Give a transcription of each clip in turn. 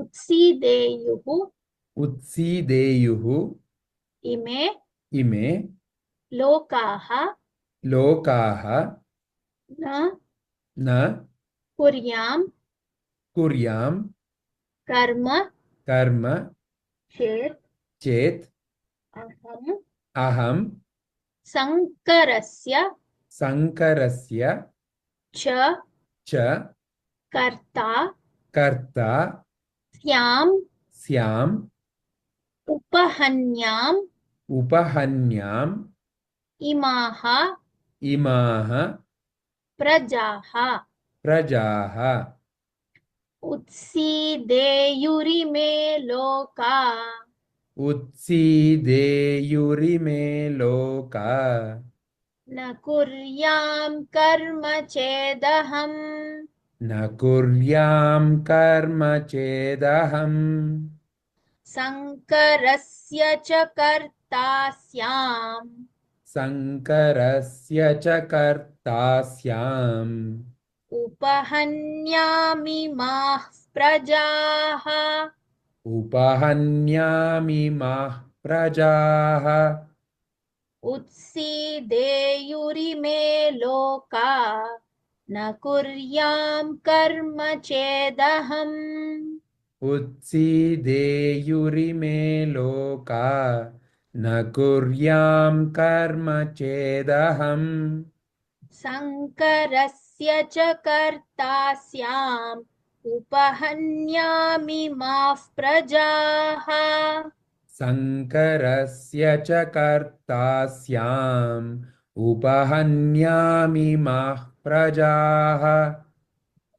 उत्सीदेयुः उत्सीदेयुः इमे इमे लोकाः लोकाः न न कुर्यां कुर्यां कर्म कर्म चेत् चेत् अहम् अहं च च कर्ता कर्ता स्याम् स्याम् उपहन्याम् उपहन्याम् इमाः इमाः प्रजाः प्रजाः उत्सीदेयुरिमे लोका उत्सीदेयुरिमे लोका न कुर्यां कर्म चेदहम् न कुर्यां कर्म चेदहम्। शङ्करस्य च कर्ता स्याम् शङ्करस्य च कर्ता स्याम् उपहन्यामिमाः प्रजाः। उपहन्यामिमाः प्रजाः। उत्सीदेयुरिमे लोका न कुर्यां कर्म चेदहम्। उत्सीदेयुरिमे लोका न कुर्यां कर्म चेदहम्। शङ्करस्य च कर्ता स्याम् उपहन्यामिमाः प्रजाः। शङ्करस्य च कर्ता स्याम् उपहन्यामिमाः प्रजाः।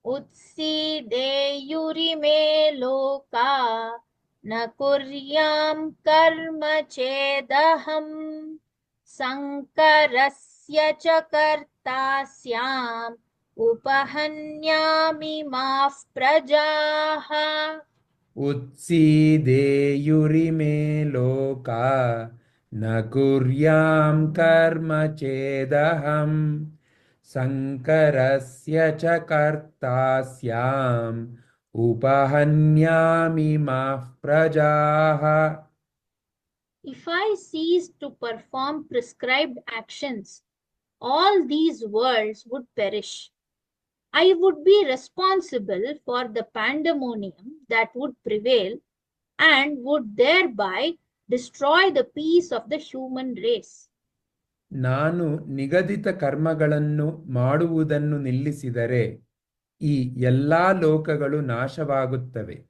उत्सीदेयुरिमे लोका न कुर्यां कर्म चेदहम्। शङ्करस्य च कर्ता स्याम् उपहन्यामिमाः प्रजाः। उत्सीदेयुरिमे लोका न कुर्यां कर्म चेदहम् शङ्करस्य च कर्ता स्याम् उपहन्यामिमाः प्रजाः If I cease to perform prescribed actions, all these worlds would perish. I would be responsible for the pandemonium that would prevail and would thereby destroy the peace of the human race. ನಾನು ನಿಗದಿತ ಕರ್ಮಗಳನ್ನು ಮಾಡುವುದನ್ನು ನಿಲ್ಲಿಸಿದರೆ ಈ ಎಲ್ಲಾ ಲೋಕಗಳು ನಾಶವಾಗುತ್ತವೆ.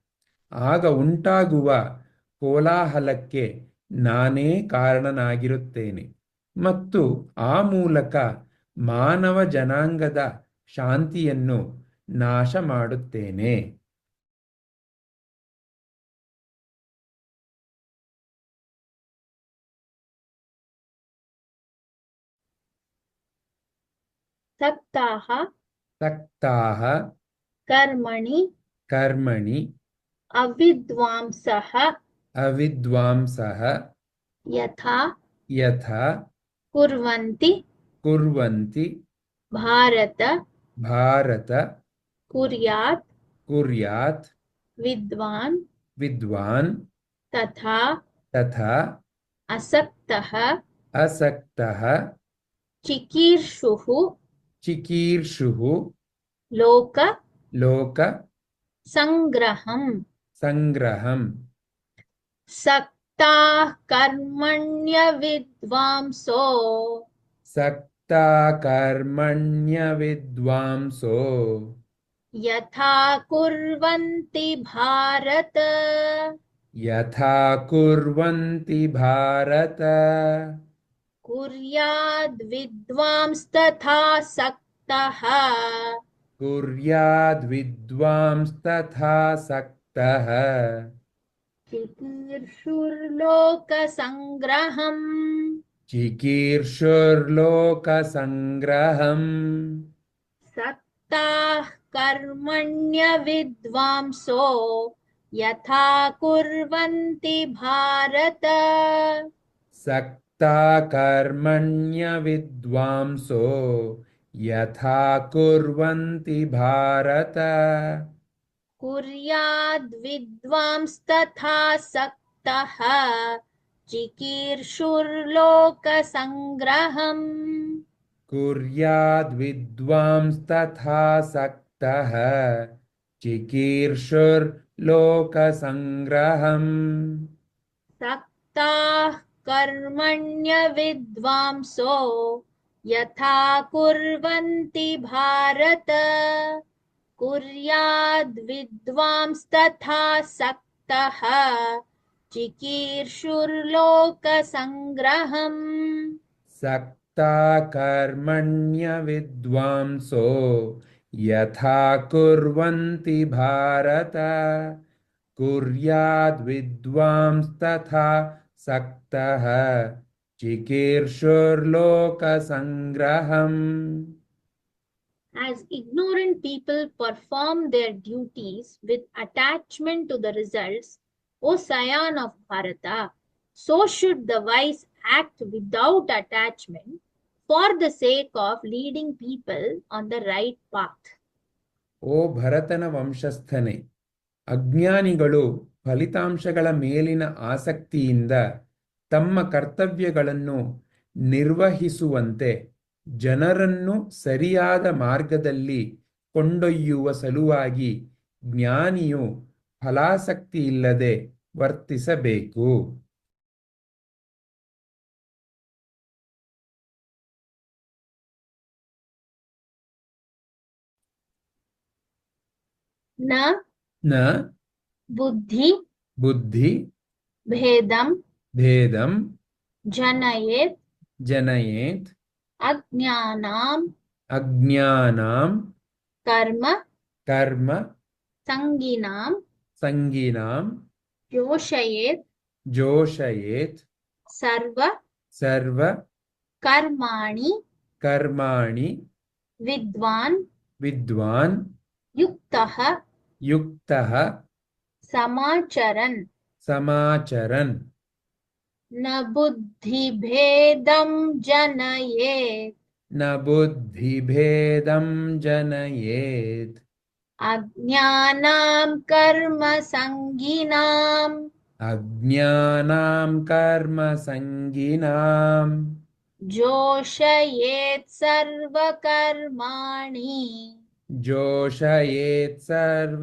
ಆಗ ಉಂಟಾಗುವ ಕೋಲಾಹಲಕ್ಕೆ ನಾನೇ ಕಾರಣನಾಗಿರುತ್ತೇನೆ. ಮತ್ತು ಆ ಮೂಲಕ ಮಾನವ ಜನಾಂಗದ ಶಾಂತಿಯನ್ನು ನಾಶ ಮಾಡುತ್ತೇನೆ सक्ताः सक्ताः कर्मणि कर्मणि अविद्वांसः अविद्वांसः यथा यथा कुर्वन्ति कुर्वन्ति भारत भारत कुर्यात् कुर्यात् विद्वान् विद्वान् तथा तथा असक्तः असक्तः चिकीर्षुः चिकीर्षुः लोक लोक सङ्ग्रहम् सङ्ग्रहम् सक्ताः कर्मण्यविद्वांसो सक्ता कर्मण्यविद्वांसो यथा कुर्वन्ति भारत। यथा कुर्वन्ति भारत कुर्याद्विद्वांस्तथा सक्तः। कुर्याद्विद्वांस्तथा सक्तः। चिकीर्षुर्लोकसङ्ग्रहम्। चिकीर्षुर्लोकसङ्ग्रहम्। सक्ताः कर्मण्यविद्वांसो यथा कुर्वन्ति भारत। सक्ता कर्मण्यविद्वांसो यथा कुर्वन्ति भारत। कुर्याद्विद्वांस्तथा सक्तः चिकीर्षुर्लोकसङ्ग्रहम्। कुर्याद्विद्वांस्तथा सक्तः चिकीर्षुर्लोकसङ्ग्रहम्। सक्ताः कर्मण्यविद्वांसो यथा कुर्वन्ति भारत। कुर्याद्विद्वांस्तथा सक्तः चिकीर्षुर्लोकसङ्ग्रहम्। सक्ता कर्मण्यविद्वांसो यथा कुर्वन्ति Bharat. कुर्याद्विद्वांस्तथा सक्तः चिकीर्षुर्लोकसङ्ग्रहम् As ignorant people perform their duties with attachment to the results, O scion of Bharata, so should the wise act without attachment for the sake of leading people on the right path. ಓ ಭರತನ ವಂಶಸ್ಥನೆ ಅಜ್ಞಾನಿಗಳು ಫಲಿತಾಂಶಗಳ ಮೇಲಿನ ಆಸಕ್ತಿಯಿಂದ ತಮ್ಮ ಕರ್ತವ್ಯಗಳನ್ನು ನಿರ್ವಹಿಸುವಂತೆ ಜನರನ್ನು ಸರಿಯಾದ ಮಾರ್ಗದಲ್ಲಿ ಕೊಂಡೊಯ್ಯುವ ಸಲುವಾಗಿ ಜ್ಞಾನಿಯು ಫಲಾಸಕ್ತಿಯಿಲ್ಲದೆ ವರ್ತಿಸಬೇಕು. न ನ बुद्धि बुद्धि भेदम भेदम जनयेत जनयेत अज्ञानाम अज्ञानाम कर्म कर्म संगीनाम संगीनाम जोशयेत जोशयेत सर्व सर्व कर्माणि कर्माणि विद्वान विद्वान युक्तः युक्तः समाचरन्। समाचरन्। न बुद्धिभेदं जनयेत्। न बुद्धिभेदं जनयेत्। अज्ञानां कर्मसङ्गिनाम् अज्ञानां कर्मसङ्गिनाम् जोषयेत् सर्वकर्माणि। जोषयेत् सर्वकर्माणि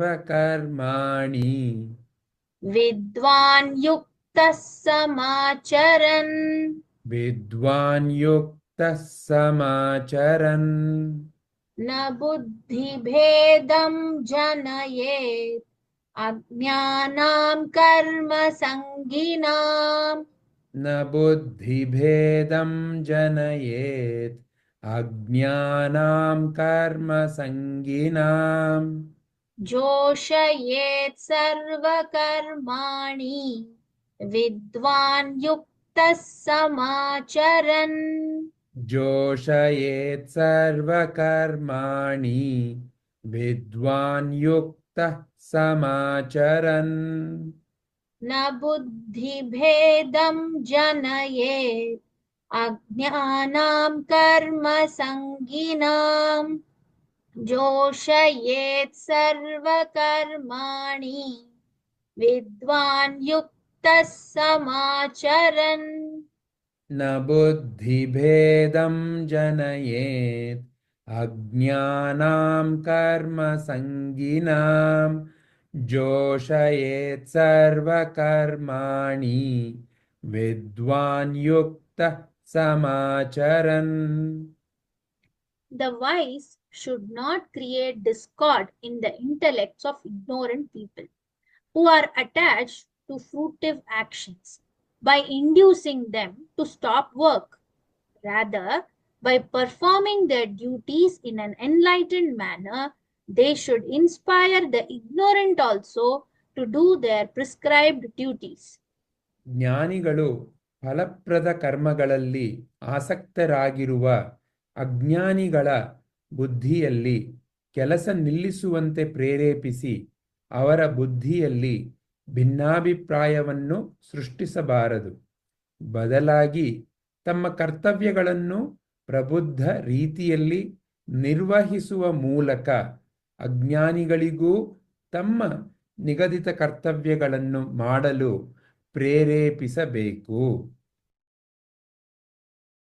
विद्वान् युक्तः समाचरन् विद्वान् युक्तः समाचरन् न बुद्धिभेदं जनयेत्। अज्ञानां कर्मसङ्गीनाम् न बुद्धिभेदं जनयेत्। अज्ञानां कर्मसङ्गिनां जोषयेत् सर्वकर्माणि विद्वान् युक्तः समाचरन्। जोषयेत् सर्वकर्माणि विद्वान् युक्तः समाचरन्। न बुद्धिभेदं जनयेत् अज्ञानां कर्मसङ्गिनाम् जोषयेत् सर्वकर्माणि विद्वान् युक्तः समाचरन् न बुद्धिभेदं जनयेत् अज्ञानां कर्मसङ्गिनां जोषयेत् सर्वकर्माणि विद्वान् युक्तः Samacharan. The wise should not create discord in the intellects of ignorant people who are attached to fruitive actions by inducing them to stop work. Rather, by performing their duties in an enlightened manner, they should inspire the ignorant also to do their prescribed duties. ಜ್ಞಾನಿಗಳು ಫಲಪ್ರದ ಕರ್ಮಗಳಲ್ಲಿ ಆಸಕ್ತರಾಗಿರುವ ಅಜ್ಞಾನಿಗಳ ಬುದ್ಧಿಯಲ್ಲಿ ಕೆಲಸ ನಿಲ್ಲಿಸುವಂತೆ ಪ್ರೇರೇಪಿಸಿ ಅವರ ಬುದ್ಧಿಯಲ್ಲಿ ಭಿನ್ನಾಭಿಪ್ರಾಯವನ್ನು ಸೃಷ್ಟಿಸಬಾರದು. ಬದಲಾಗಿ ತಮ್ಮ ಕರ್ತವ್ಯಗಳನ್ನು ಪ್ರಬುದ್ಧ ರೀತಿಯಲ್ಲಿ ನಿರ್ವಹಿಸುವ ಮೂಲಕ ಅಜ್ಞಾನಿಗಳಿಗೂ ತಮ್ಮ ನಿಗದಿತ ಕರ್ತವ್ಯಗಳನ್ನು ಮಾಡಲು ಪ್ರೇರೇಪಿಸಬೇಕು.